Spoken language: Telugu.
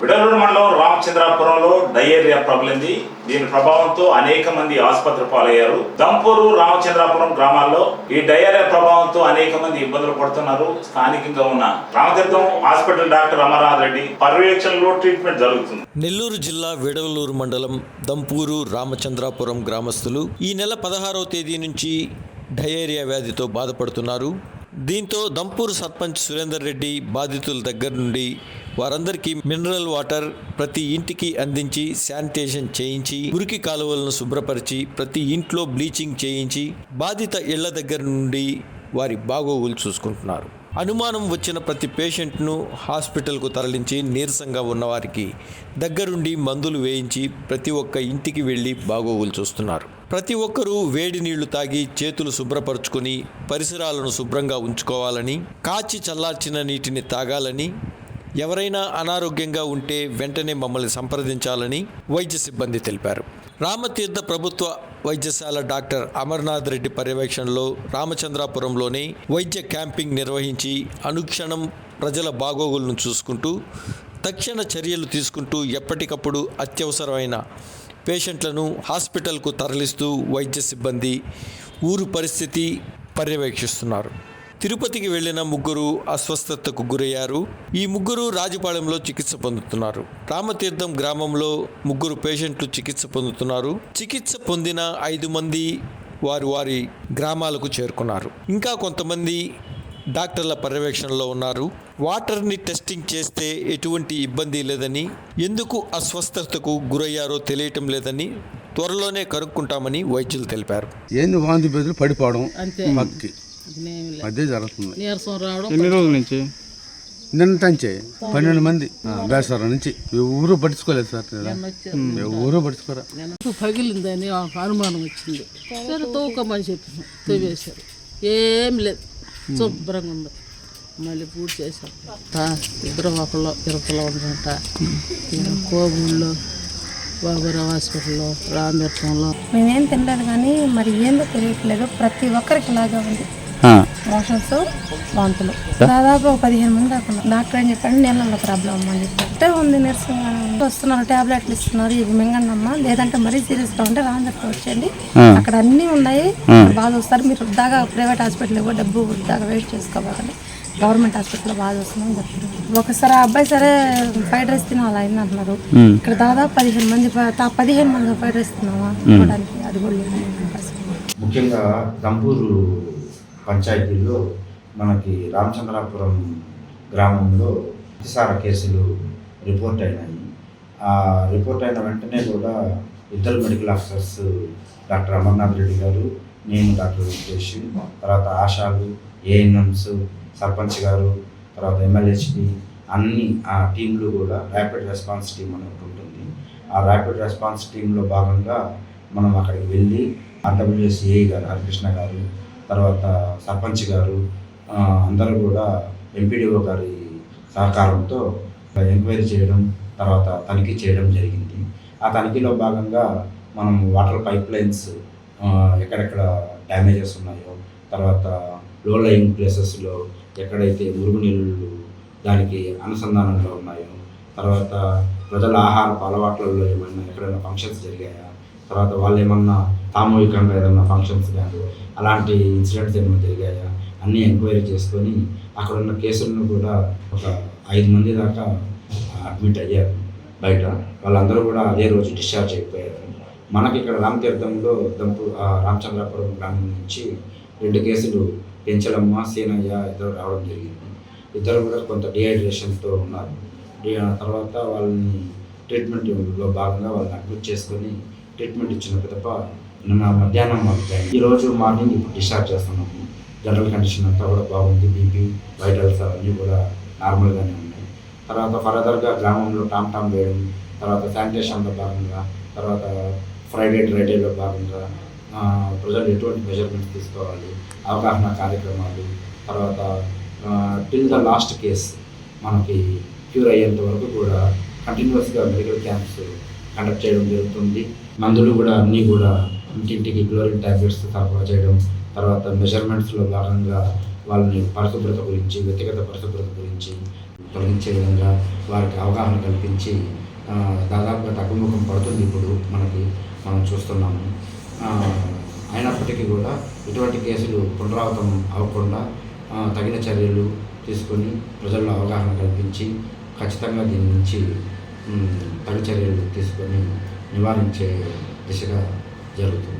విడలూరు మండలం రామచంద్రాపురంలో డయేరియా ప్రబలింది. దీని ప్రభావంతో అనేక మంది ఆసుపత్రి పాలయ్యారు. దంపూరు రామచంద్రాపురం గ్రామాల్లో ఈ డయేరియా ప్రభావంతో అనేక మంది ఇబ్బందులు పడుతున్నారు. స్థానికంగా ఉన్న రామతీర్థం హాస్పిటల్ డాక్టర్ అమర్నాథ్ రెడ్డి పర్యవేక్షణలో ట్రీట్మెంట్ జరుగుతుంది. నెల్లూరు జిల్లా విడవలూరు మండలం దంపూరు రామచంద్రాపురం గ్రామస్తులు ఈ నెల పదహారవ తేదీ నుంచి డయేరియా వ్యాధితో బాధపడుతున్నారు. దీంతో దంపూరు సర్పంచ్ సురేందర్ రెడ్డి బాధితుల దగ్గర నుండి వారందరికీ మినరల్ వాటర్ ప్రతి ఇంటికి అందించి శానిటేషన్ చేయించి మురికి కాలువలను శుభ్రపరిచి ప్రతి ఇంట్లో బ్లీచింగ్ చేయించి బాధిత ఇళ్ళ దగ్గర నుండి వారి బాగోగులు చూసుకుంటున్నారు. అనుమానం వచ్చిన ప్రతి పేషెంట్ను హాస్పిటల్కు తరలించి నీరసంగా ఉన్నవారికి దగ్గరుండి మందులు వేయించి ప్రతి ఒక్క ఇంటికి వెళ్ళి బాగోగులు చూస్తున్నారు. ప్రతి ఒక్కరూ వేడి నీళ్ళు తాగి చేతులు శుభ్రపరచుకొని పరిసరాలను శుభ్రంగా ఉంచుకోవాలని కాచి చల్లార్చిన నీటిని తాగాలని ఎవరైనా అనారోగ్యంగా ఉంటే వెంటనే మమ్మల్ని సంప్రదించాలని వైద్య సిబ్బంది తెలిపారు. రామతీర్థ ప్రభుత్వ వైద్యశాల డాక్టర్ అమర్నాథ్ రెడ్డి పర్యవేక్షణలో రామచంద్రాపురంలోనే వైద్య క్యాంపింగ్ నిర్వహించి అనుక్షణం ప్రజల బాగోగులను చూసుకుంటూ తక్షణ చర్యలు తీసుకుంటూ ఎప్పటికప్పుడు అత్యవసరమైన పేషెంట్లను హాస్పిటల్కు తరలిస్తూ వైద్య సిబ్బంది ఊరు పరిస్థితి పర్యవేక్షిస్తున్నారు. తిరుపతికి వెళ్ళిన ముగ్గురు అస్వస్థతకు గురయ్యారు. ఈ ముగ్గురు రాజపాలెంలో చికిత్స పొందుతున్నారు. రామతీర్థం గ్రామంలో ముగ్గురు పేషెంట్లు చికిత్స పొందుతున్నారు. చికిత్స పొందిన ఐదు మంది వారు వారి గ్రామాలకు చేరుకున్నారు. ఇంకా కొంతమంది డాక్టర్ల పర్యవేక్షణలో ఉన్నారు. వాటర్ని టెస్టింగ్ చేస్తే ఎటువంటి ఇబ్బంది లేదని ఎందుకు అస్వస్థతకు గురయ్యారో తెలియటం లేదని త్వరలోనే కనుక్కుంటామని వైద్యులు తెలిపారు. ఏంది వాంతి బెదిరి పడిపోవడం? అంతే. మక్కి. అదే జరుగుతుంది. నీరసం రావడం ఎన్ని రోజుల నుంచి? నిన్నటంచే పన్నెండు మంది. బేసర నుంచి. ఎవరు పట్టించుకోలేదు సార్. ఎవరు పట్టించుకోరా? పగిలిందని అనుమానం వచ్చింది. సరే తవ్వుకోమని చెప్పాను. తవ్వేశారు ఏం లేదు. శుభ్రంగా ఉంది. మళ్ళీ పూర్తి చేశాం. ఇద్దరు ఒకళ్ళు ఇరుకలో ఉందంట కోబుల్లో బాబురావు హాస్పిటల్లో రామేశ్వరంలో. మేమేం తినలేదు కానీ మరి ఏందో తెలియట్లేదు ప్రతి ఒక్కరికి ఇలాగే ఉంది. మోషన్స్ వాంతులు. దాదాపు ఒక పదిహేను మంది ఉన్నారు. డాక్టర్ ఏం చెప్పాడు? నీళ్ళలో ప్రాబ్లం అమ్మని చెప్పారు అంటే ఉంది నీరసంగా. వస్తున్నారు టాబ్లెట్లు ఇస్తున్నారు ఇవి మింగండి అమ్మా. లేదంటే మరీ సీరియస్గా ఉంటే రాందరికి వచ్చేయండి అక్కడ అన్నీ ఉన్నాయి. బాగా వస్తారు మీరు దాకా ప్రైవేట్ హాస్పిటల్ కూడా డబ్బు దాకా వెయిట్ చేసుకోవాలి గవర్నమెంట్ హాస్పిటల్లో బాగా వస్తుందని చెప్తారు ఒకసారి ఆ అబ్బాయి సరే ఫ్రైడ్ రైస్ తినాలి అయింది అంటున్నారు. ఇక్కడ దాదాపు పదిహేను మంది పదిహేను మంది ఫ్రైడ్ రైస్ తిన్నామా ఇవ్వడానికి అది కూడా. ముఖ్యంగా దంపూరు పంచాయతీలో మనకి రామచంద్రాపురం గ్రామంలో అతిసార కేసులు రిపోర్ట్ అయినాయి. ఆ రిపోర్ట్ అయిన వెంటనే కూడా ఇద్దరు medical officers doctor Amarnath Reddy గారు నేను డాక్టర్ వెంకటేష్ తర్వాత ఆశాలు ఏఎన్ఎంస్ సర్పంచ్ గారు తర్వాత ఎమ్మెల్యేహెచ్పి అన్ని ఆ టీంలు కూడా ర్యాపిడ్ రెస్పాన్స్ టీం అని ఒకటి ఉంటుంది. ఆ ర్యాపిడ్ రెస్పాన్స్ టీంలో భాగంగా మనం అక్కడికి వెళ్ళి ఆర్డబ్ల్యూఎస్ఏ గారు హరికృష్ణ గారు తర్వాత సర్పంచ్ గారు అందరూ కూడా ఎంపీడీఓ గారి సహకారంతో ఎంక్వైరీ చేయడం తర్వాత తనిఖీ చేయడం జరిగింది. ఆ తనిఖీలో భాగంగా మనం వాటర్ పైప్ లైన్స్ ఎక్కడెక్కడ డ్యామేజెస్ ఉన్నాయో తర్వాత లో లయింగ్ ప్లేసెస్లో ఎక్కడైతే మురుగునీళ్ళు దానికి అనుసంధానంలో ఉన్నాయో తర్వాత ప్రజల ఆహారపు అలవాట్లలో ఏమైనా ఎక్కడైనా ఫంక్షన్స్ జరిగాయా తర్వాత వాళ్ళు ఏమన్నా సామూహికంగా ఏదైనా ఫంక్షన్స్ కానీ అలాంటి ఇన్సిడెంట్స్ ఏమైనా జరిగాయా? అన్నీ ఎంక్వైరీ చేసుకొని అక్కడ ఉన్న కేసులను కూడా ఒక ఐదు మంది దాకా అడ్మిట్ అయ్యారు బయట. వాళ్ళందరూ కూడా అదే రోజు డిశ్చార్జ్ అయిపోయారు. మనకి ఇక్కడ రామతీర్థంలో దంపు రామచంద్రాపురం గ్రామం నుంచి రెండు కేసులు పెంచలమ్మ సీనయ్య ఇద్దరు రావడం జరిగింది. ఇద్దరు కూడా కొంత డిహైడ్రేషన్తో ఉన్నారు. తర్వాత వాళ్ళని ట్రీట్మెంట్లో భాగంగా వాళ్ళని అడ్మిట్ చేసుకొని ట్రీట్మెంట్ ఇచ్చిన తప్ప నిన్న మధ్యాహ్నం మాకు ఈరోజు ఈ రోజు మార్నింగ్ ఇప్పుడు డిశ్చార్జ్ చేస్తున్నాము. జనరల్ కండిషన్ అంతా కూడా బాగుంది. బీపీ వైటల్స్ అవన్నీ కూడా నార్మల్గానే ఉన్నాయి. తర్వాత ఫర్దర్గా గ్రామంలో టామ్ టామ్ వేయడం తర్వాత శానిటేషన్లో భాగంగా తర్వాత ఫ్రైడే డ్రైడేలో భాగంగా ప్రజలు ఎటువంటి మెజర్మెంట్స్ తీసుకోవాలి అవగాహన కార్యక్రమాలు తర్వాత టిల్ ద లాస్ట్ కేస్ మనకి క్యూర్ అయ్యేంత వరకు కూడా కంటిన్యూస్గా మెడికల్ క్యాంప్స్ కండక్ట్ చేయడం జరుగుతుంది. మందులు కూడా అన్నీ కూడా ఇంటింటికి క్లోరిన్ ట్యాబ్లెట్స్ సరఫరా చేయడం తర్వాత మెజర్మెంట్స్లో భాగంగా వాళ్ళని పరిశుభ్రత గురించి వ్యక్తిగత పరిశుభ్రత గురించి తొలగించే విధంగా వారికి అవగాహన కల్పించి దాదాపుగా తగ్గుముఖం పడుతుంది ఇప్పుడు మనకి మనం చూస్తున్నాము. అయినప్పటికీ కూడా ఇటువంటి కేసులు పునరావృతం అవ్వకుండా తగిన చర్యలు తీసుకొని ప్రజల్లో అవగాహన కల్పించి ఖచ్చితంగా దీని నుంచి మ్, చర్యలు తీసుకొని నివారించే దిశగా జరుగుతుంది.